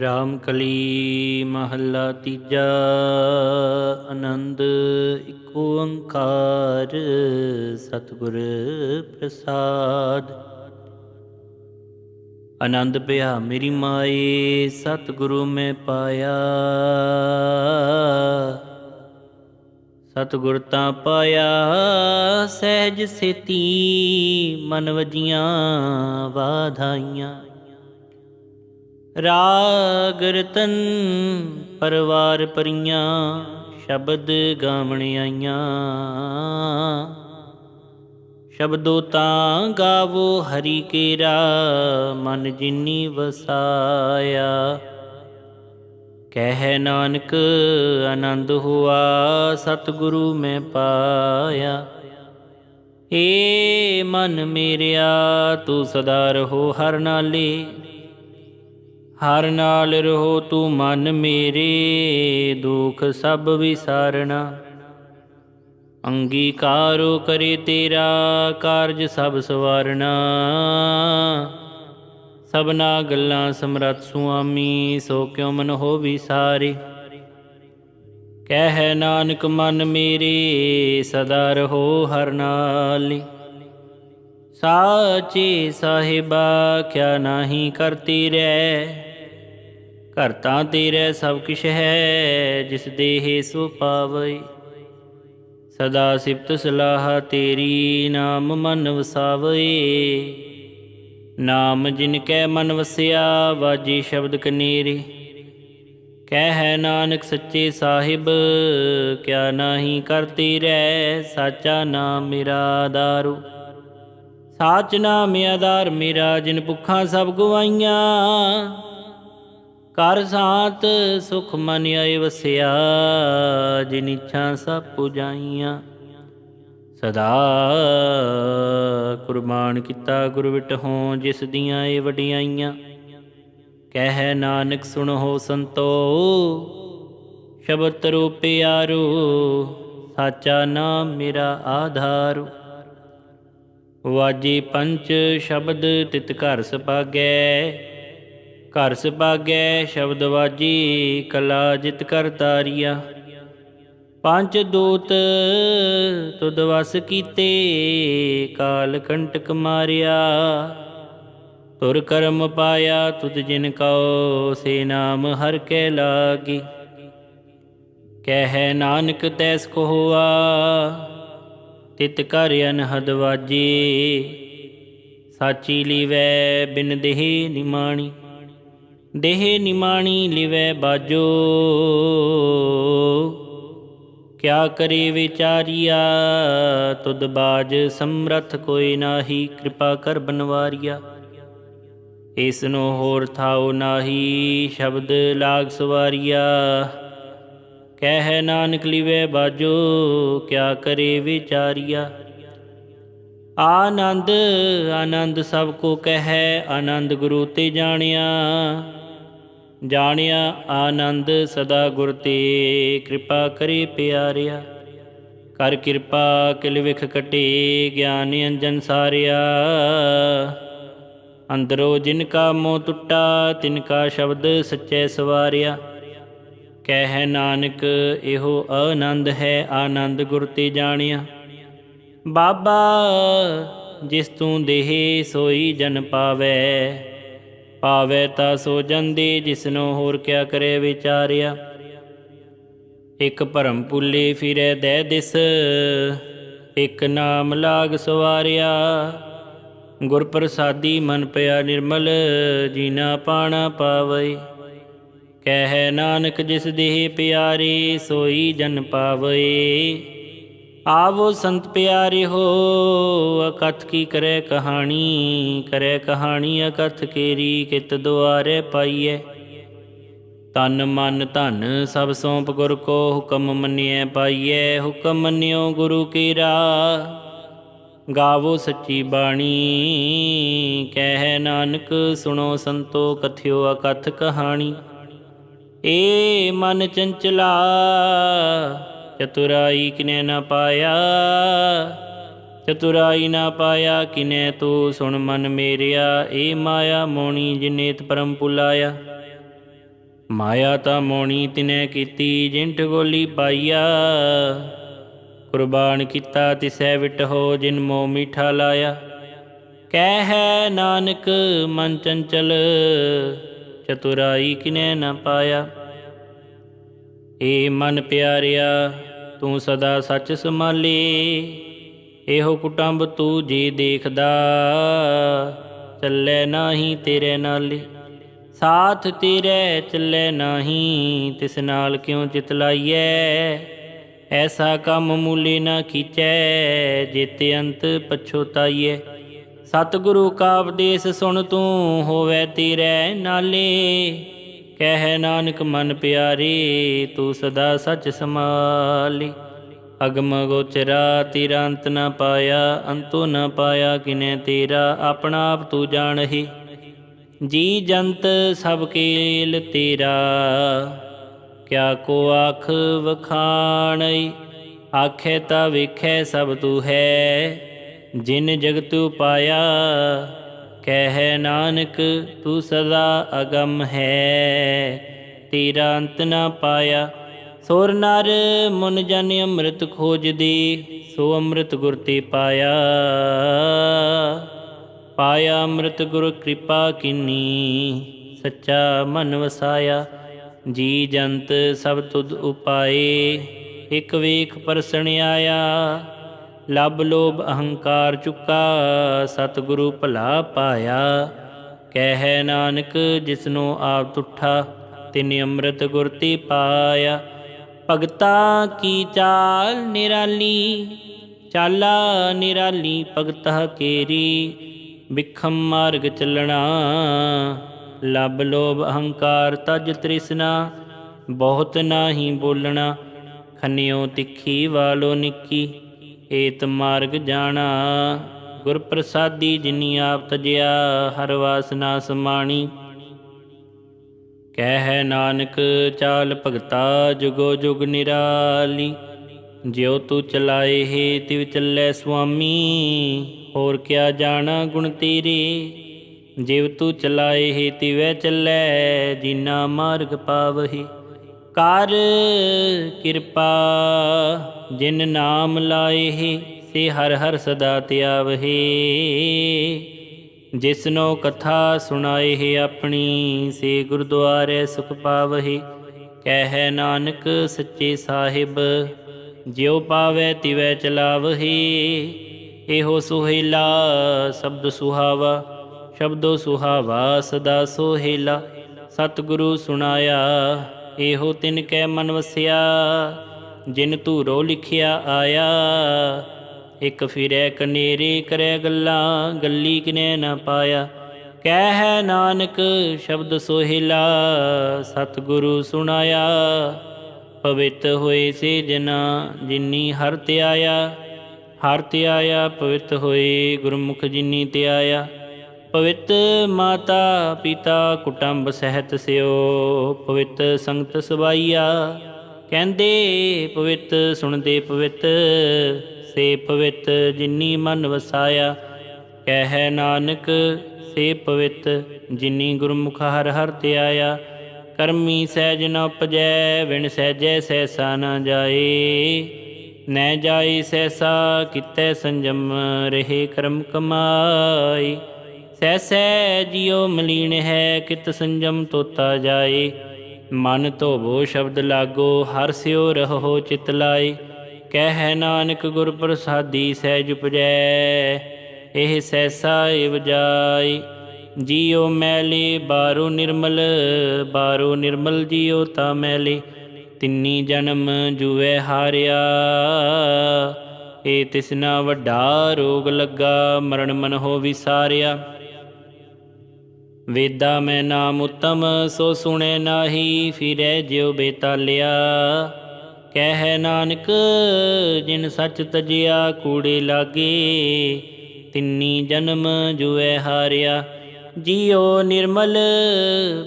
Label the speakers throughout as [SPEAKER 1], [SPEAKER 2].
[SPEAKER 1] ਰਾਮ ਕਲੀ ਮਹੱਲਾ ਤੀਜਾ, ਆਨੰਦ ਇੱਕ ਓੰਕਾਰ, ਸਤਿਗੁਰ ਪ੍ਰਸਾਦ। ਆਨੰਦ ਪਿਆ ਮੇਰੀ ਮਾਏ, ਸਤਿਗੁਰੂ ਮੈਂ ਪਾਇਆ। ਸਤਿਗੁਰ ਤਾਂ ਪਾਇਆ, ਸਹਿਜ ਸੇਤੀ ਮਨ ਵਜੀਆਂ ਵਾਧਾਈਆਂ। ਰਾਗ ਰਤਨ ਪਰਵਾਰ ਪਰੀਆਂ, ਸ਼ਬਦ ਗਾਵਣ ਆਈਆਂ। ਸ਼ਬਦੋ ਤਾਂ ਗਾਵੋ ਹਰੀ ਕੇਰਾ, ਮਨ ਜਿਨੀ ਵਸਾਇਆ। ਕਹਿ ਨਾਨਕ, ਆਨੰਦ ਹੁਆ, ਸਤਿਗੁਰੂ ਮੈਂ ਪਾਇਆ। ਏ ਮਨ ਮੇਰਿਆ, ਤੂੰ ਸਦਾ ਰਹੋ ਹਰ ਨਾਲੇ। ਹਰ ਨਾਲ ਰਹੋ ਤੂੰ ਮਨ ਮੇਰੇ, ਦੁਖ ਸਭ ਵਿਸਾਰਣਾ ਅੰਗੀਕਾਰੋ ਕਰੇ ਤੇਰਾ ਕਾਰਜ ਸਭ ਸਵਾਰਣਾ ਸਭਨਾ ਗੱਲਾਂ ਸਮਰੱਥ ਸੁਆਮੀ, ਸੋ ਕਿਉ ਮਨ ਹੋ ਵਿਸਾਰੇ। ਕਹਿ ਨਾਨਕ ਮਨ ਮੇਰੇ, ਸਦਾ ਰਹੋ ਹਰ ਨਾਲੀ। ਸਾਚੇ ਸਾਹਿਬਾ ਕਿਆ ਨਾਹੀ ਕਰਤੀ ਰਹਿ। ਘਰ ਤਾਂ ਤੇਰੇ ਸਭ ਕਿਛ ਹੈ, ਜਿਸ ਦੇਹ ਸੋ ਪਾਵਈ। ਸਦਾ ਸਿਫਤ ਸਲਾਹ ਤੇਰੀ, ਨਾਮ ਮਨ ਵਸਾਵੇ ਨਾਮ ਜਿਨ ਕੈ ਮਨ ਵਸਿਆ, ਵਾਜੀ ਸ਼ਬਦ ਕਨੀਰੇ। ਕਹਿ ਨਾਨਕ ਸੱਚੇ ਸਾਹਿਬ, ਕਿਆ ਨਾਹੀ ਕਰਤੀ ਰਹਿ ਸਾਚਾ ਨਾਮ ਮੇਰਾ ਆਧਾਰੂ। ਸਾਚ ਨਾਮ ਆਧਾਰ, ਮੇਰਾ ਜਿਨ ਭੁੱਖਾਂ ਸਭ ਗਵਾਈਆਂ। ਕਰ ਸਾਤ ਸੁਖ ਮਨ ਆਏ ਵਸਿਆ ਜਿਨ ਇੱਛਾ ਸਭ ਪੁਜਾਈਆਂ। ਸਦਾ ਕੁਰਬਾਨ ਕੀਤਾ ਗੁਰ ਵਿਟਹੋਂ ਜਿਸ ਦੀਆਂ ਇਹ ਵਡਿਆਈਆਂ। ਕਹਿ ਨਾਨਕ ਸੁਣੋ ਸੰਤੋ, ਸ਼ਬਦ ਤਰੋ ਪਿਆਰੋ ਸਾਚਾ ਨਾਮ ਮੇਰਾ ਆਧਾਰ। ਵਾਜੀ ਪੰਚ ਸ਼ਬਦ ਤਿਤ ਘਰ ਸਪਾਗੈ ਘਰ ਸਪਾਗੈ ਸ਼ਬਦ ਵਾਜੀ, ਕਲਾ ਜਿਤ ਕਰ ਤਾਰੀਆ। ਪੰਜ ਦੂਤ ਤੁਧ ਵਸ ਕੀਤੇ, ਕਾਲ ਕੰਟਕ ਮਾਰਿਆ। ਤੁਰ ਕਰਮ ਪਾਇਆ ਤੁਧ ਜਿਨ ਕਉ, ਸੇ ਨਾਮ ਹਰ ਕੈ ਲਾਗੀ। ਕਹਿ ਨਾਨਕ ਤੈਸ ਕੋ ਹੋਆ ਤਿਤ ਕਰ ਅਨਹਦ ਵਾਜੀ। ਸਾਚੀ ਲੀਵੈ ਬਿਨ ਦੇਹ ਨਿਮਾਣੀ। ਦੇਹ ਨਿਮਾਣੀ ਲਿਵੈ ਬਾਜੋ। ਕਿਆ ਕਰੇ ਵਿਚਾਰੀਆ, ਤੁਧ ਬਾਜ ਸਮਰਥ ਕੋਈ ਨਾਹੀ, ਕਿਰਪਾ ਕਰ ਬਨਵਾਰੀਆ। ਇਸ ਨੂੰ ਹੋਰ ਥਾਉ ਨਾਹੀ, ਸ਼ਬਦ ਲਾਗ ਸਵਾਰੀਆ। ਕਹਿ ਨਾਨਕ ਲਿਵੇ ਬਾਜੋ, ਕਿਆ ਕਰੇ ਵਿਚਾਰੀਆ। ਆਨੰਦ ਆਨੰਦ ਸਭ ਕੋ ਕਹੈ, ਆਨੰਦ ਗੁਰੂ ਤੇ ਜਾਣਿਆ। ਜਾਣਿਆ ਆਨੰਦ ਸਦਾ ਗੁਰ ਤੇ, ਕਿਰਪਾ ਕਰੇ ਪਿਆਰਿਆ। ਕਰ ਕਿਰਪਾ ਕਿਲ ਵਿਖ ਕਟੇ, ਗਿਆਨ ਅੰਜਨ ਸਾਰਿਆ। ਅੰਦਰੋ ਜਿਨ ਕਾ ਮੋਹ ਟੁੱਟਾ, ਤਿਨ ਕਾ ਸ਼ਬਦ ਸੱਚੇ ਸਵਾਰਿਆ। ਕਹਿ ਨਾਨਕ, ਇਹੋ ਆਨੰਦ ਹੈ, ਆਨੰਦ ਗੁਰ ਤੇ ਜਾਣਿਆ। ਬਾਬਾ, ਜਿਸ ਤੂੰ ਦੇਹ ਸੋਈ ਜਨ ਪਾਵੇ। ਪਾਵੇ ਤਾ ਸੋ ਜੰਦੇ, ਜਿਸਨੋ ਹੋਰ ਕਿਆ ਕਰੇ ਵਿਚਾਰਿਆ। ਇਕ ਭਰਮ ਪੁੱਲੇ ਫਿਰੇ ਦੇ ਦਿਸ, ਇਕ ਨਾਮ ਲਾਗ ਸਵਾਰਿਆ। ਗੁਰ ਪ੍ਰਸਾਦੀ ਮਨ ਪਿਆ ਨਿਰਮਲ, ਜੀਨਾ ਪਾਣਾ ਪਾਵਈ। ਕਹਿ ਨਾਨਕ ਜਿਸ ਦੇਹ ਪਿਆਰੇ, ਸੋਈ ਜਨ ਪਾਵੇ ਆਵੋ ਸੰਤ ਪਿਆਰੇ ਹੋ, ਅਕਥ ਕੀ ਕਰੇ ਕਹਾਣੀ ਕਰੇ ਕਹਾਣੀ ਅਕਥ ਕੇਰੀ ਕਿਤ ਦੁਆਰੇ ਪਾਈਐ। ਤਨ ਮਨ ਧਨ ਸਭ ਸੌਂਪ ਗੁਰ ਕੋ ਹੁਕਮ ਮੰਨਿਐ ਪਾਈਐ, ਹੁਕਮ ਮੰਨਿਓ ਗੁਰੂ ਕੀਰਾ। ਗਾਵੋ ਸੱਚੀ ਬਾਣੀ, ਕਹਿ ਨਾਨਕ ਸੁਣੋ ਸੰਤੋ ਕਥਿਓ ਅਕਥ ਕਹਾਣੀ। ਏ ਮਨ ਚੰਚਲਾ ਚਤੁਰਾਈ ਕਿਨੇ ਨਾ ਪਾਇਆ ਚਤੁਰਾਈ ਨਾ ਪਾਇਆ ਕਿਨੇ ਤੂੰ ਸੁਣ ਮਨ ਮੇਰਿਆ ਏ ਮਾਇਆ ਮੋਣੀ ਜਿਨੇਤ ਪਰਮ ਪੁਲਾਇਆ ਮਾਇਆ ਤਾਂ ਮੋਣੀ ਤਿਨੇ ਕੀਤੀ ਜਿੰਠ ਗੋਲੀ ਪਾਈਆ ਕੁਰਬਾਨ ਕੀਤਾ ਤਿਸੈ ਵਿਟਹੋ ਜਿਨ ਮੋ ਮੀਠਾ ਲਾਇਆ ਕਹਿ ਹੈ ਨਾਨਕ ਮਨ ਚੰਚਲ ਚਤੁਰਾਈ ਕਿਨੈ ਨ ਪਾਇਆ ਏ ਮਨ ਪਿਆਰਿਆ, ਤੂੰ ਸਦਾ ਸੱਚ ਸੰਭਾਲੇ, ਇਹੋ ਕੁਟੰਬ ਤੂੰ ਜੀ ਦੇਖਦਾ, ਚੱਲੇ ਨਾਹੀ ਤੇਰੇ ਨਾਲੇ ਸਾਥ ਤੇਰੇ ਚੱਲੇ ਨਾਹੀ, ਤਿਸ ਨਾਲ ਕਿਉਂ ਚਿਤ ਲਾਈਐ? ਐਸਾ ਕੰਮ ਮੂਲੇ ਨਾ ਖੀਚੈ, ਜੇਤੇ ਅੰਤ ਪਛੋਤਾਈਐ ਸਤਿਗੁਰੂ ਕਾ ਉਪਦੇਸ਼ ਸੁਣ ਤੂੰ, ਹੋਵੇ ਤੇਰੇ ਨਾਲੇ। ਕਹਿ ਨਾਨਕ ਮਨ ਪਿਆਰੀ, ਤੂੰ ਸਦਾ ਸੱਚ ਸਮਾਲੀ ਅਗਮ ਗੋਚਰਾ, ਤੇਰਾ ਅੰਤ ਨਾ ਪਾਇਆ, ਅੰਤੋ ਨਾ ਪਾਇਆ ਕਿਨੇ ਤੇਰਾ, ਆਪਣਾ ਆਪ ਤੂੰ ਜਾਣਹੀ। ਜੀ ਜੰਤ ਸਭ ਕੇਲ ਤੇਰਾ, ਕਿਆ ਕੋ ਆਖ ਵਖਾਣਈ। ਆਖੇ ਤਾ ਵੇਖੈ ਸਭ ਤੂੰ ਹੈ, ਜਿਨ ਜਗਤ ਪਾਇਆ ਕਹਿ ਨਾਨਕ, ਤੂੰ ਸਦਾ ਅਗਮ ਹੈ। ਤੇਰਾ ਅੰਤ ਨਾ ਪਾਇਆ, ਸੁਰ ਨਰ ਮਨ ਜਨ ਅੰਮ੍ਰਿਤ ਖੋਜਦੀ, ਸੋ ਅੰਮ੍ਰਿਤ ਗੁਰ ਤੇ ਪਾਇਆ। ਪਾਇਆ ਅੰਮ੍ਰਿਤ ਗੁਰ ਕਿਰਪਾ ਕੀਨੀ, ਸੱਚਾ ਮਨ ਵਸਾਇਆ। ਜੀ ਜੰਤ ਸਭ ਤੁਧ ਉਪਾਏ, ਇਕ ਵੇਖ ਪਰਸਣ ਆਇਆ। ਲਬ ਲੋਭ ਅਹੰਕਾਰ ਚੁੱਕਾ, ਸਤਿਗੁਰੂ ਭਲਾ ਪਾਇਆ। ਕਹਿ ਨਾਨਕ, ਜਿਸਨੂੰ ਆਪ ਤੁਠਾ, ਤਿਨ ਅੰਮ੍ਰਿਤ ਗੁਰ ਤੇ ਪਾਇਆ। ਭਗਤਾ ਕੀ ਚਾਲ ਨਿਰਾਲੀ, ਚਾਲਾ ਨਿਰਾਲੀ ਭਗਤਾ ਕੇਰੀ। ਵਿਖਮ ਮਾਰਗ ਚੱਲਣਾ, ਲਬ ਲੋਭ ਅਹੰਕਾਰ ਤਜ ਤ੍ਰਿਸ਼ਨਾ, ਬਹੁਤ ਨਾਹੀ ਬੋਲਣਾ, ਖੰਨਿਓ ਤਿੱਖੀ ਵਾਲੋ ਨਿੱਕੀ। ਏਤ ਮਾਰਗ ਜਾਣਾ ਗੁਰ ਪ੍ਰਸਾਦੀ ਜਿਨੀ ਆਪ ਤਜਿਆ, ਹਰ ਵਾਸਨਾ ਸਮਾਣੀ ਕਹਿ ਨਾਨਕ, ਚਾਲ ਭਗਤਾ, ਜੁਗੋ ਜੁਗ ਨਿਰਾਲੀ। ਜਿਉ ਤੂੰ ਚਲਾਏ ਹੈ, ਤਿਵ ਚੱਲੇ ਸੁਆਮੀ। ਹੋਰ ਕਿਆ ਜਾਣਾ ਗੁਣ ਤੇਰੇ? ਜਿਵ ਤੂੰ ਚਲਾਏ ਹੈ, ਤਿਵੈ ਚੱਲੇ, ਜਿਨਾ ਮਾਰਗ ਪਾਵਹੀ। ਕਰ ਕਿਰਪਾ ਜਿਨ ਨਾਮ ਲਾਏ ਹੈ ਸੇ ਹਰ ਹਰ ਸਦਾ ਧਿਆਵਹੀ ਜਿਸਨੋ ਕਥਾ ਸੁਣਾਏ ਹੈ ਆਪਣੀ, ਸੇ ਗੁਰਦੁਆਰੇ ਸੁਖ ਪਾਵਹੀ। ਕਹਿ ਨਾਨਕ ਸੱਚੇ ਸਾਹਿਬ, ਜਿਉ ਪਾਵੇ ਤਿਵੈ ਚਲਾਵਹੀ। ਇਹੋ ਸੁਹੇਲਾ ਸ਼ਬਦ ਸੁਹਾਵਾ, ਸ਼ਬਦੋ ਸੁਹਾਵਾ ਸਦਾ ਸੋਹੇਲਾ। ਸਤਿਗੁਰੂ ਸੁਣਾਇਆ, ਇਹੋ ਤਿਨ ਕੈ ਮਨ ਵਸਿਆ। ਜਿਨ ਧੂਰੋ ਲਿਖਿਆ ਆਇਆ, ਇਕ ਫਿਰੈ ਕਨੇਰੇ ਕਰੈ ਗੱਲਾਂ, ਗੱਲੀ ਕਿਨੇ ਨਾ ਪਾਇਆ। ਕਹਿ ਹੈ ਨਾਨਕ ਸ਼ਬਦ ਸੋਹਿਲਾ, ਸਤਿਗੁਰੂ ਸੁਣਾਇਆ। ਪਵਿੱਤ ਹੋਏ ਸੇ ਜਨਾ ਜਿਨੀ ਹਰ ਧਿਆਇਆ ਹਰ ਧਿਆਇਆ ਪਵਿੱਤ ਹੋਏ ਗੁਰਮੁਖ ਜਿਨੀ ਧਿਆਇਆ ਪਵਿੱਤ ਮਾਤਾ ਪਿਤਾ ਕੁਟੰਬ ਸਹਿਤ ਸਿਓ, ਪਵਿੱਤ ਸੰਗਤ ਸਵਾਈਆ। ਕਹਿੰਦੇ ਪਵਿੱਤ, ਸੁਣਦੇ ਪਵਿੱਤ, ਸੇ ਪਵਿੱਤ ਜਿਨੀ ਮਨ ਵਸਾਇਆ। ਕਹਿ ਨਾਨਕ, ਸੇ ਪਵਿੱਤ ਜਿਨੀ ਗੁਰਮੁਖ ਹਰ ਹਰ ਧਿਆਇਆ ਕਰਮੀ ਸਹਿਜ ਨ ਉਪਜੈ ਵਿਣ ਸਹਿਜੈ ਸਹਿਸਾ ਨ ਜਾਏ। ਨੈ ਜਾਈ ਸਹਿਸਾ, ਕਿਤੈ ਸੰਜਮ, ਰਹੇ ਕਰਮ ਕਮਾਈ ਸਹਿਸੈ ਜਿਉ ਮਲੀਨ ਹੈ, ਕਿਤ ਸੰਜਮ ਤੋਤਾ ਜਾਏ। ਮਨ ਧੋਵੋ ਸ਼ਬਦ ਲਾਗੋ, ਹਰ ਸਿਓ ਰਹੋ ਚਿਤ ਲਾਏ। ਕਹਿ ਨਾਨਕ ਗੁਰ ਪ੍ਰਸਾਦੀ ਸਹਿਜ ਉਪਜੈ, ਇਹ ਸੈਸਾ ਏਵ ਜਾਈ ਜੀਉ ਮੈਲੇ, ਬਾਰੋ ਨਿਰਮਲ ਬਾਰੋ ਨਿਰਮਲ ਜੀਉ ਤਾ ਮੈਲੇ। ਤਿੰਨੀ ਜਨਮ ਜੁਵੇ ਹਾਰਿਆ ਏ ਤਿਸਨਾ ਵੱਡਾ ਰੋਗ ਲੱਗਾ, ਮਰਨ ਮਨ ਹੋ ਵਿਸਾਰਿਆ। ਵੇਦਾ ਮੈਂ ਨਾਮ ਉਤਮ, ਸੋ ਸੁਣੇ ਨਾਹੀ, ਫਿਰੈ ਜਿਉ ਬੇਤਾਲਿਆ। ਕਹਿ ਨਾਨਕ, ਜਿਨ ਸੱਚ ਤਜਿਆ, ਕੂੜੇ ਲਾਗੇ, ਤਿੰਨੀ ਜਨਮ ਜੁਐ ਹਾਰਿਆ। ਜੀਉ ਨਿਰਮਲ,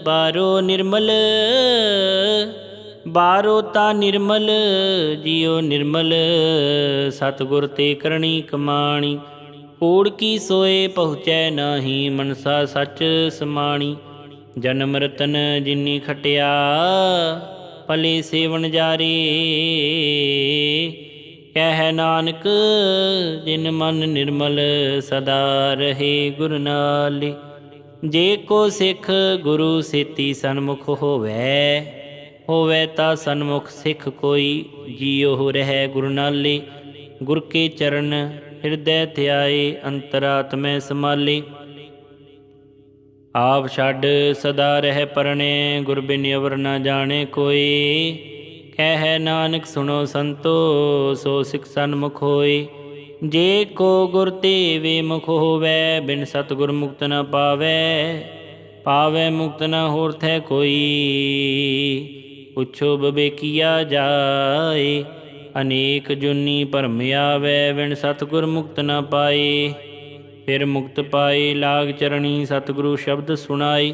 [SPEAKER 1] ਬਾਰੋ ਨਿਰਮਲ, ਬਾਰੋ ਤਾ ਨਿਰਮਲ, ਜੀਉ ਨਿਰਮਲ, ਸਤਗੁਰ ਤੇ ਕਰਨੀ ਕਮਾਣੀ। ਕੂੜ ਕੀ ਸੋਏ ਪਹੁੰਚੈ ਨਾਹੀ ਮਨਸਾ ਸੱਚ ਸਮਾਣੀ। ਜਨਮ ਰਤਨ ਜਿਨੀ ਖਟਿਆ, ਭਲੇ ਸੇਵਨ ਜਾਰੀ। ਕਹਿ ਨਾਨਕ, ਜਿਨ ਮਨ ਨਿਰਮਲ ਸਦਾ ਰਹੇ ਗੁਰ ਨਾਲੀ। ਜੇ ਕੋ ਸਿੱਖ ਗੁਰੂ ਸੇਤੀ ਸਨਮੁਖ ਹੋਵੇ ਹੋਵੇ ਤਾਂ ਸਨਮੁਖ ਸਿੱਖ ਕੋਈ ਜੀਉ ਰਹਿ ਗੁਰ ਨਾਲੀ। ਗੁਰ ਕੇ ਚਰਨ ਹਿਰਦੈ ਧਿਆਏ, ਅੰਤਰਾਤਮੈ ਸਮਾਲੀ ਆਪ ਛੱਡ ਸਦਾ ਰਹਿ ਪਰਣੇ, ਗੁਰ ਬਿਨ ਅਵਰ ਨਾ ਜਾਣੇ ਕੋਈ। ਕਹਿ ਨਾਨਕ ਸੁਣੋ ਸੰਤੋ, ਸੋ ਸਿਖ ਸਨਮੁਖ ਹੋਈ ਜੇ ਕੋ ਗੁਰ ਤੇ ਵੇ ਮੁਖ ਹੋਵੇ, ਬਿਨ ਸਤਗੁਰ ਮੁਕਤ ਨ ਪਾਵੇ। ਪਾਵੇ ਮੁਕਤ ਨਾ ਹੋਰ ਥੈ ਕੋਈ, ਪੁੱਛੋ ਬਬੇ ਕੀਆ ਜਾਏ। ਅਨੇਕ ਜੁਨੀ ਭਰਮ ਆਵੇ, ਬਿਨ ਸਤਗੁਰ ਮੁਕਤ ਨਾ ਪਾਏ। ਫਿਰ ਮੁਕਤ ਪਾਏ, ਲਾਗ ਚਰਣੀ ਸਤਿਗੁਰੂ ਸ਼ਬਦ ਸੁਣਾਈ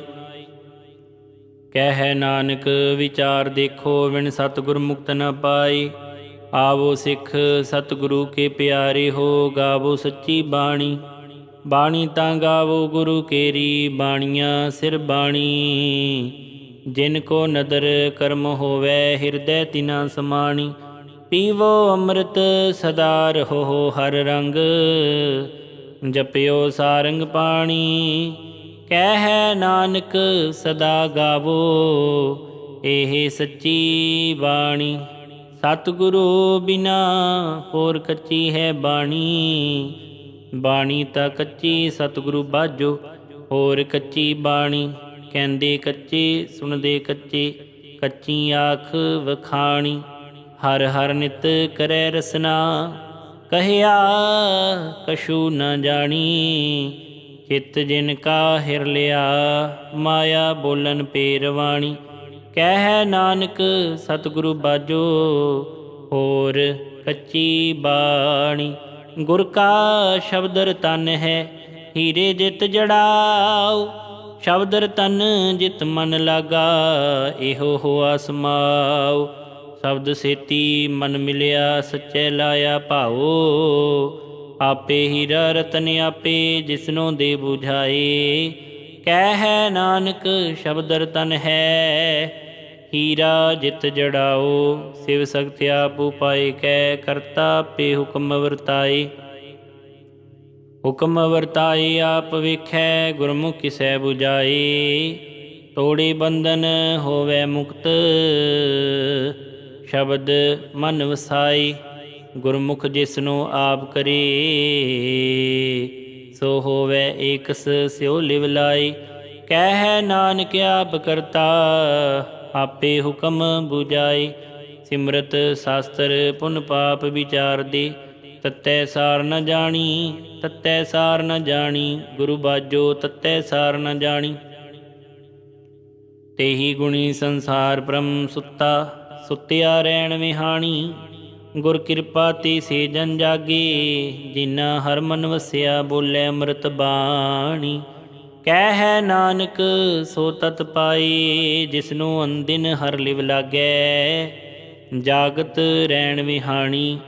[SPEAKER 1] ਕਹਿ ਨਾਨਕ, ਵਿਚਾਰ ਦੇਖੋ ਵਿਣ ਸਤਿਗੁਰ ਮੁਕਤ ਨਾ ਪਾਈ ਆਵੋ ਸਿੱਖ, ਸਤਿਗੁਰੂ ਕੇ ਪਿਆਰੇ ਹੋ, ਗਾਵੋ ਸੱਚੀ ਬਾਣੀ। ਬਾਣੀ ਤਾਂ ਗਾਵੋ ਗੁਰੂ ਕੇਰੀ, ਬਾਣੀਆਂ ਸਿਰ ਬਾਣੀ। ਜਿਨ ਕੋ ਨਦਰ ਕਰਮ ਹੋਵੇ, ਹਿਰਦੈ ਤਿਨਾ ਸਮਾਣੀ। ਪੀਵੋ ਅੰਮ੍ਰਿਤ ਸਦਾ ਰਹੋ ਹਰ ਰੰਗ। ਜਪਿਓ ਸਾਰੰਗ ਪਾਣੀ, ਕਹਿ ਨਾਨਕ ਸਦਾ ਗਾਵੋ, ਇਹ ਸੱਚੀ ਬਾਣੀ। ਸਤਿਗੁਰੂ ਬਿਨਾ ਹੋਰ ਕੱਚੀ ਹੈ ਬਾਣੀ। ਬਾਣੀ ਤਾਂ ਕੱਚੀ ਸਤਿਗੁਰੂ ਬਾਝੋ, ਹੋਰ ਕੱਚੀ ਬਾਣੀ। ਕਹਿੰਦੇ ਕੱਚੇ, ਸੁਣਦੇ ਕੱਚੇ, ਕੱਚੀ ਆਖ ਵਖਾਣੀ। ਹਰ ਹਰ ਨਿਤ ਕਰੈ ਰਸਨਾ, ਕਹਿਆ ਕਛੂ ਨ ਜਾਣੀ, ਚਿਤ ਜਿਨ ਕਾ ਹਿਰ ਲਿਆ, ਮਾਇਆ ਬੋਲਨ ਪੇਰਵਾਣੀ। ਕਹਿ ਨਾਨਕ, ਸਤਿਗੁਰੂ ਬਾਜੋ, ਹੋਰ ਕੱਚੀ ਬਾਣੀ। ਗੁਰ ਕਾ ਸ਼ਬਦ ਰਤਨ ਹੈ, ਹੀਰੇ ਜਿਤ ਜੜਾਉ ਸ਼ਬਦ ਰਤਨ ਜਿਤ ਮਨ ਲਾਗਾ, ਇਹੋ ਹੋਆ ਸਮਾਉ ਸ਼ਬਦ ਸੇਤੀ ਮਨ ਮਿਲਿਆ, ਸੱਚੇ ਲਾਇਆ ਭਾਉ। ਆਪੇ ਹੀਰਾ ਰਤਨ ਆਪੇ ਜਿਸਨੋ ਦੇ 부ਝਾਏ ਕਹਿ ਹੈ ਨਾਨਕ, ਸ਼ਬਦ ਰਤਨ ਹੈ, ਹੀਰਾ ਜਿਤ ਜੜਾਓ। ਸਿਵ ਸਖਤ ਆਪ ਉਪਾਏ ਕਹਿ ਕਰਤਾ ਪੇ ਹੁਕਮ ਵਰਤਾਏ। ਹੁਕਮ ਵਰਤਾਏ, ਆਪ ਵੇਖੈ, ਗੁਰਮੁਖ ਕਿਸੈ 부ਝਾਏ ਤੋੜੇ ਬੰਧਨ ਹੋਵੇ ਮੁਕਤ ਸ਼ਬਦ ਮਨ ਵਸਾਈ, ਗੁਰਮੁਖ ਜਿਸਨੂੰ ਆਪ ਕਰੇ। ਸੋ ਹੋਵੇ ਏਕਸ ਸਿਉ ਲਿਵ ਲਾਈ, ਕਹਿ ਨਾਨਕ ਆਪ ਕਰਤਾ, ਆਪੇ ਹੁਕਮ 부ਜਾਈ ਸਿਮਰਤ ਸ਼ਾਸਤਰ ਪੁਨ ਪਾਪ ਵਿਚਾਰ ਦੇ ਤਤੈ ਸਾਰ ਨ ਜਾਣੀ, ਤਤੈ ਸਾਰ ਨ ਜਾਣੀ। ਗੁਰੂ ਬਾਜੋ, ਤਤੈ ਸਾਰ ਨ ਜਾਣੀ। ਤੇਹੀ ਗੁਣੀ ਸੰਸਾਰ ਬ੍ਰਹਮ ਸੁੱਤਾ ਸੁੱਤਿਆ ਰਹਿਣ ਵਿਹਾਣੀ, ਗੁਰ ਕਿਰਪਾ ਤੇ ਸੇ ਜਨ ਜਾਗੇ ਜਿਨਾ ਹਰ ਮਨ ਵਸਿਆ ਬੋਲੇ ਅੰਮ੍ਰਿਤ ਬਾਣੀ। ਕਹਿ ਹੈ ਨਾਨਕ, ਸੋ ਤਤ ਪਾਈ ਜਿਸਨੂੰ ਅੰਦਿਨ ਹਰ ਲਿਵ ਲਾਗੈ। ਜਾਗਤ ਰਹਿਣ ਵਿਹਾਣੀ,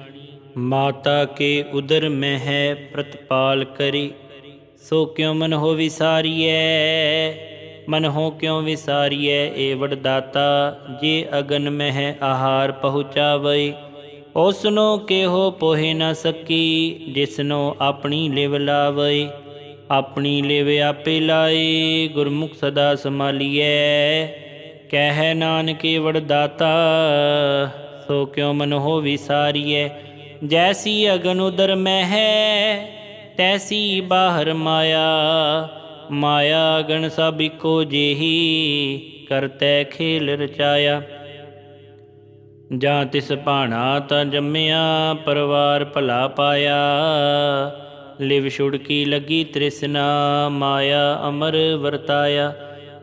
[SPEAKER 1] ਮਾਤਾ ਕੇ ਉਦਰ ਮੈਂ ਹੈ ਪ੍ਰਤਪਾਲ ਕਰੀ। ਸੋ ਕਿਉ ਮਨ ਹੋ ਵਿਸਾਰੀਐ ਮਨ ਹੋ ਕਿਉ ਵਿਸਾਰੀਐ ਏ ਵਡਦਾਤਾ, ਜੇ ਅਗਨ ਮਹਿ ਆਹਾਰ ਪਹੁੰਚਾਵੇ? ਉਸਨੋ ਕਿਹੋ ਪੋਹਿ ਨ ਸਕੀ, ਜਿਸਨੋ ਆਪਣੀ ਲਿਵ ਲਾਵੇ। ਆਪਣੀ ਲਿਵ ਆਪੇ ਲਾਏ, ਗੁਰਮੁਖ ਸਦਾ ਸੰਭਾਲੀਐ। ਕਹਿ ਨਾਨਕੇ ਵਡਦਾਤਾ, ਸੋ ਕਿਉ ਮਨ ਵਿਸਾਰੀਐ? ਜੈਸੀ ਅਗਨ ਉਦਰ ਮਹਿ, ਤੈਸੀ ਬਾਹਰ ਮਾਇਆ। ਮਾਇਆ ਗਣ ਸਭ ਇੱਕੋ ਜਿਹੀ, ਕਰਤੈ ਖੇਲ ਰਚਾਇਆ। ਜਾਂ ਤਿਸ ਭਾਣਾ ਤਾਂ ਜੰਮਿਆ, ਪਰਵਾਰ ਭਲਾ ਪਾਇਆ। ਲਿਵ ਛੁੜਕੀ ਲੱਗੀ ਤ੍ਰਿਸ਼ਨਾ, ਮਾਇਆ ਅਮਰ ਵਰਤਾਇਆ।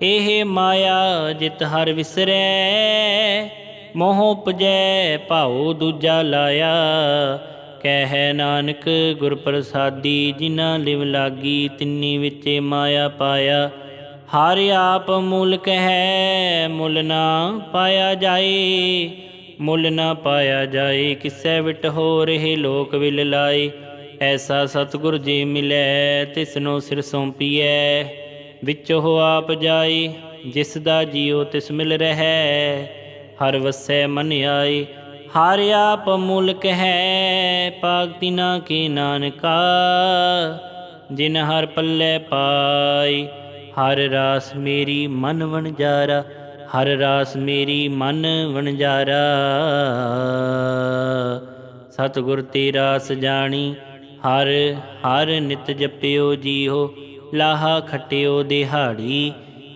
[SPEAKER 1] ਇਹ ਮਾਇਆ ਜਿਤ ਹਰ ਵਿਸਰੈ, ਮੋਹ ਪਜੈ ਭਾਉ ਦੂਜਾ ਲਾਇਆ। ਕਹਿ ਨਾਨਕ ਗੁਰ ਪ੍ਰਸਾਦੀ ਜਿਨਾ ਲਿਵ ਲਾਗੀ, ਤਿੰਨੀ ਵਿੱਚੇ ਮਾਇਆ ਪਾਇਆ। ਹਰ ਆਪ ਮੁੱਲ ਕਹੈ, ਮੁੱਲ ਨਾ ਪਾਇਆ ਜਾਏ। ਮੁੱਲ ਨਾ ਪਾਇਆ ਜਾਏ, ਕਿਸੈ ਵਿਟ ਹੋ ਰਹੇ ਲੋਕ ਵਿਲ ਲਾਏ। ਐਸਾ ਸਤਿਗੁਰ ਜੀ ਮਿਲੈ, ਤਿਸਨੋ ਸਿਰ ਸੌਂਪੀਐ। ਵਿੱਚ ਉਹ ਆਪ ਜਾਏ, ਜਿਸ ਦਾ ਜੀਉ ਤਿਸ ਮਿਲ ਰਹੈ। ਹਰ ਵਸੈ ਮਨ ਆਏ ਹਰ ਆਪ ਮੁਲਕ ਹੈ, ਭਗਤੀ ਨਾ ਕੀ ਨਾਨਕਾ। ਜਿਨ ਹਰ ਪੱਲੇ ਪਾਈ, ਹਰ ਰਾਸ ਮੇਰੀ ਮਨ ਵਣਜਾਰਾ। ਹਰ ਰਾਸ ਮੇਰੀ ਮਨ ਵਣਜਾਰਾ। ਸਤਿਗੁਰ ਤੇ ਰਾਸ ਜਾਣੀ, ਹਰ ਹਰ ਨਿਤ ਜਪਿਓ ਜੀਓ ਲਾਹਾ ਖਟਿਓ ਦਿਹਾੜੀ,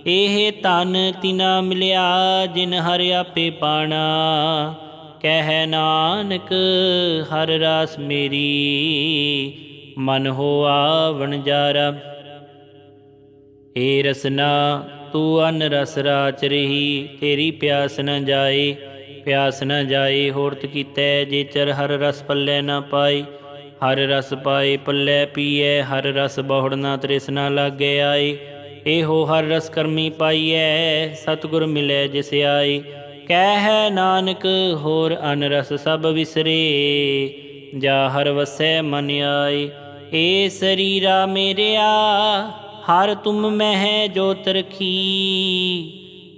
[SPEAKER 1] ਇਹ ਤਨ ਤਿਨਾ ਮਿਲਿਆ, ਜਿਨ ਹਰ ਆਪੇ ਪਾਣਾ। ਕਹਿ ਨਾਨਕ, ਹਰ ਰਾਸ ਮੇਰੀ, ਮਨ ਹੋਆ ਵਣਜਾਰਾ ਏ ਰਸਨਾ, ਤੂੰ ਅਨ ਰਸ ਰਾਚ ਰਹੀ, ਤੇਰੀ ਪਿਆਸ ਨਾ ਜਾਏ, ਪਿਆਸ ਨਾ ਜਾਏ, ਹੋਰਤ ਕੀਤੈ ਜੇ ਚਰ ਹਰ ਰਸ ਪੱਲੇ ਨਾ ਪਾਈ ਹਰ ਰਸ ਪਾਏ, ਪੱਲੇ ਪੀਐ, ਹਰ ਰਸ ਬਹੁੜ ਨਾ ਤ੍ਰਿਸ਼ਨਾ ਲਾਗੇ ਆਏ। ਇਹੋ ਹਰ ਰਸ ਕਰਮੀ ਪਾਈਐ, ਸਤਿਗੁਰ ਮਿਲੇ ਜਿਸ ਆਈ ਕਹਿ ਨਾਨਕ, ਹੋਰ ਅਨਰਸ ਸਭ ਵਿਸਰੇ। ਜਾ ਹਰ ਵਸੈ ਮਨ ਆਈ ਏ ਸਰੀਰਾ ਮੇਰਿਆ, ਹਰ ਤੁਮ ਮਹਿ ਜੋਤ ਰਖੀ।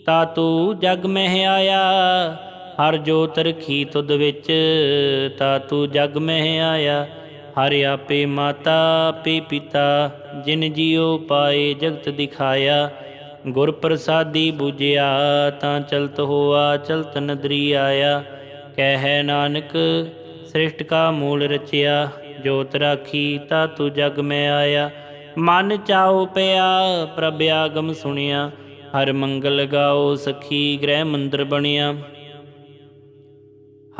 [SPEAKER 1] ਤਾ ਤੂੰ ਜਗ ਮਹਿ ਆਇਆ, ਹਰ ਜੋਤ ਰਖੀ ਤੁਧ ਵਿੱਚ। ਤਾ ਤੂੰ ਜਗ ਮਹਿ ਆਇਆ, ਹਰ ਆਪੇ ਮਾਤਾ, ਆਪੇ ਪਿਤਾ, ਜਿਨ ਜਿਉ ਪਾਏ ਜਗਤ ਦਿਖਾਇਆ। ਗੁਰ ਪ੍ਰਸਾਦੀ ਬੁਝਿਆ ਤਾਂ ਚਲਤ ਹੋਆ, ਚਲਤ ਨਦਰੀ ਆਇਆ। ਕਹਿ ਨਾਨਕ, ਸ੍ਰਿਸ਼ਟ ਕਾ ਮੂਲ ਰਚਿਆ, ਜੋਤ ਰਾਖੀ ਤਾ ਤੂੰ ਜਗ ਮੈਂ ਆਇਆ। ਮਨ ਚਾਉ ਪਿਆ, ਪ੍ਰਭ ਆਗਮ ਸੁਣਿਆ, ਹਰ ਮੰਗਲ ਗਾਓ ਸਖੀ ਗ੍ਰਹਿ ਮੰਦਰ ਬਣਿਆ।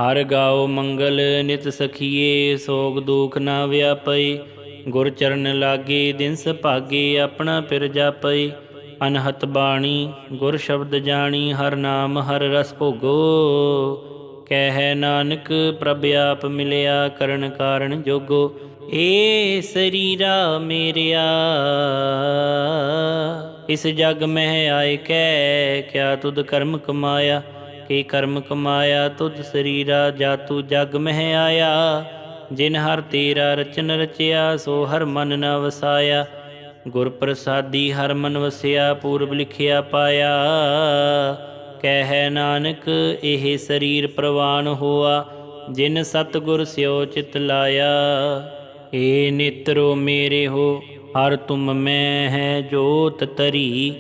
[SPEAKER 1] ਹਰ ਗਾਓ ਮੰਗਲ ਨਿਤ ਸਖੀਏ, ਸੋਗ ਦੁਖ ਨਾ ਵਿਆਪਈ। ਗੁਰ ਚਰਨ ਲਾਗੇ ਦਿਨ ਸੁਭਾਗੇ ਆਪਣਾ ਪਿਰ ਜਾਪਈ। ਅਨਹਤ ਬਾਣੀ, ਗੁਰ ਸ਼ਬਦ ਜਾਣੀ, ਹਰ ਨਾਮ, ਹਰ ਰਸ ਭੋਗੋ। ਕਹਿ ਨਾਨਕ, ਪ੍ਰਭ ਆਪ ਮਿਲਿਆ, ਕਰਨ ਕਾਰਨ ਜੋਗੋ। ਏ ਸਰੀਰਾ ਮੇਰਿਆ, ਇਸ ਜਗ ਮਹਿ ਆਏ ਕੈ, ਕਿਆ ਤੁਧ ਕਰਮ ਕਮਾਇਆ? ਕੀ ਕਰਮ ਕਮਾਇਆ? ਤੁਧ ਸਰੀਰਾ, ਜਾ ਤੂ ਜਗ ਮਹਿ ਆਇਆ। ਜਿਨ ਹਰ ਤੇਰਾ ਰਚਨ ਰਚਿਆ, ਸੋ ਹਰ ਮਨ ਨ ਵਸਾਇਆ। ਗੁਰ ਪ੍ਰਸਾਦੀ ਹਰ ਮਨ ਵਸਿਆ, ਪੂਰਬ ਲਿਖਿਆ ਪਾਇਆ। ਕਹਿ ਨਾਨਕ, ਇਹ ਸਰੀਰ ਪ੍ਰਵਾਨ ਹੋਆ, ਜਿਨ ਸਤਗੁਰ ਸਿਓ ਚਿਤ ਲਾਇਆ। ਏ ਨਿਤਰੋ ਮੇਰੇ ਹੋ, ਹਰ ਤੁਮ ਮੈਂ ਹੈ ਜੋਤ ਤਰੀ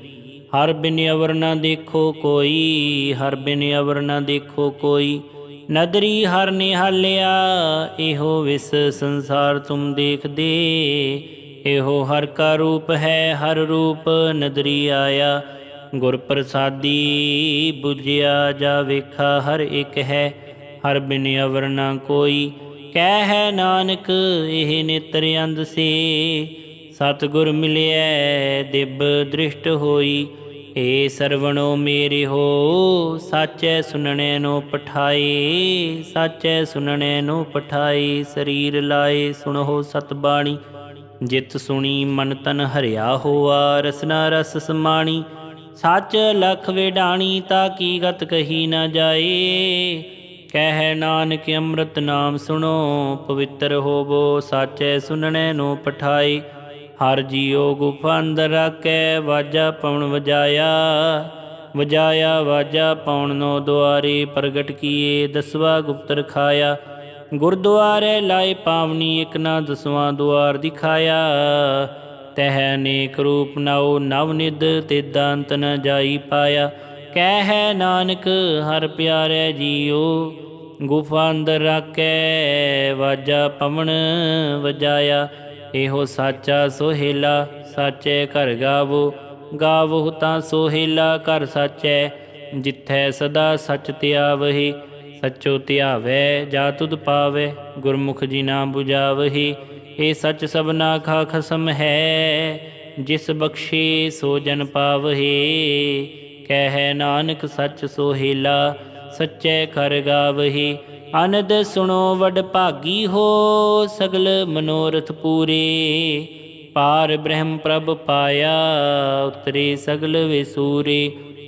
[SPEAKER 1] ਹਰ ਬਿਨ ਅਵਰ ਨਾ ਦੇਖੋ ਕੋਈ, ਹਰ ਬਿਨ ਅਵਰ ਨਾ ਦੇਖੋ ਕੋਈ। ਨਦਰੀ ਹਰ ਨਿਹਾਲਿਆ, ਇਹੋ ਵਿਸ ਸੰਸਾਰ ਤੁਮ ਦੇਖਦੇ। ਇਹੋ ਹਰ ਕਾ ਰੂਪ ਹੈ, ਹਰ ਰੂਪ ਨਦਰੀ ਆਇਆ। ਗੁਰ ਪ੍ਰਸਾਦੀ 부ਝਿਆ ਜਾ ਵੇਖਾ, ਹਰ ਇੱਕ ਹੈ, ਹਰ ਬਿਨ ਅਵਰ ਨਾ ਕੋਈ। ਕਹਿ ਹੈ ਨਾਨਕ, ਇਹ ਨੇਤਰ ਅੰਧ ਸੇ। ਸਤਿਗੁਰ ਮਿਲਿਐ, ਦਿਬ ਦ੍ਰਿਸ਼ਟ ਹੋਈ। ਏ ਸਰਵਣੋ ਮੇਰੇ ਹੋ, ਸਾਚੈ ਸੁਨਣੇ ਨੋ ਪਠਾਈ ਸਾਚੈ ਸੁਨਣੇ ਨੋ ਪਠਾਏ, ਸਰੀਰ ਲਾਏ, ਸੁਣੋ ਸਤ ਬਾਣੀ ਜਿਤ ਸੁਣੀ ਮਨ ਤਨ ਹਰਿਆ ਹੋਆ ਰਸਨਾ ਰਸ ਸਮਾਣੀ। ਸੱਚ ਲਖ ਵੇਡਾਣੀ, ਤਾ ਕੀ ਗਤ ਕਹੀ ਨਾ ਜਾਏ। ਕਹਿ ਨਾਨਕ ਅੰਮ੍ਰਿਤ ਨਾਮ ਸੁਣੋ, ਪਵਿੱਤਰ ਹੋਵੋ, ਸਾਚੈ ਸੁਨਣੇ ਨੂੰ ਪਠਾਈ ਹਰ ਜੀਉ ਗੁਫਾ ਅੰਦਰ ਰਾਖੈ ਵਾਜਾ ਪਉਣ ਵਜਾਇਆ। ਵਜਾਇਆ, ਵਾਜਾ ਪਉਣ ਨੋ ਦੁਆਰੇ ਪ੍ਰਗਟ ਕੀਏ, ਦਸਵਾ ਗੁਪਤ ਰਖਾਇਆ ਗੁਰਦੁਆਰੇ ਲਾਏ ਪਾਵਨੀ ਇਕ ਨਾ ਦਸਵਾਂ ਦੁਆਰ ਦਿਖਾਇਆ। ਤਹ ਅਨੇਕ ਰੂਪ ਨਉ ਨਵ ਨਿਦ ਤੇ ਦੰਤ ਨ ਜਾਈ ਪਾਇਆ। ਕਹਿ ਨਾਨਕ ਹਰ ਪਿਆਰੇ ਜੀਓ, ਗੁਫਾ ਅੰਦਰ ਰਾਖੈ ਵਾਜਾ ਪਵਣ ਵਜਾਇਆ। ਇਹੋ ਸਾਚਾ ਸੋਹਿਲਾ ਸਾਚੇ ਘਰ ਗਾਵੋ। ਗਾਵੋ ਤਾਂ ਸੋਹਿਲਾ ਘਰ ਸਾਚੈ, ਜਿੱਥੈ ਸਦਾ ਸਚ ਧਿਆਵਹੀ ਸਚੋ ਧਿਆਵੈ, ਜਾ ਤੁਧ ਪਾਵੈ, ਗੁਰਮੁਖ ਜੀ ਨਾ 부ਝਾਵਹੀ ਇਹ ਸੱਚ ਸਭਨਾ ਖਾ ਖਸਮ ਹੈ, ਜਿਸ ਬਖਸ਼ੇ ਸੋ ਜਨ ਪਾਵਹੀ। ਕਹਿ ਨਾਨਕ ਸੱਚ ਸੋਹਿਲਾ, ਸੱਚੇ ਕਰ ਗਾਵਹੀ। ਅਨੰਦ ਸੁਣੋ ਵਡ ਭਾਗੀ ਹੋ, ਸਗਲ ਮਨੋਰਥ ਪੂਰੇ। ਪਾਰ ਬ੍ਰਹਮ ਪ੍ਰਭ ਪਾਇਆ, ਉਤਰੇ ਸਗਲ ਵਿਸੂਰੇ।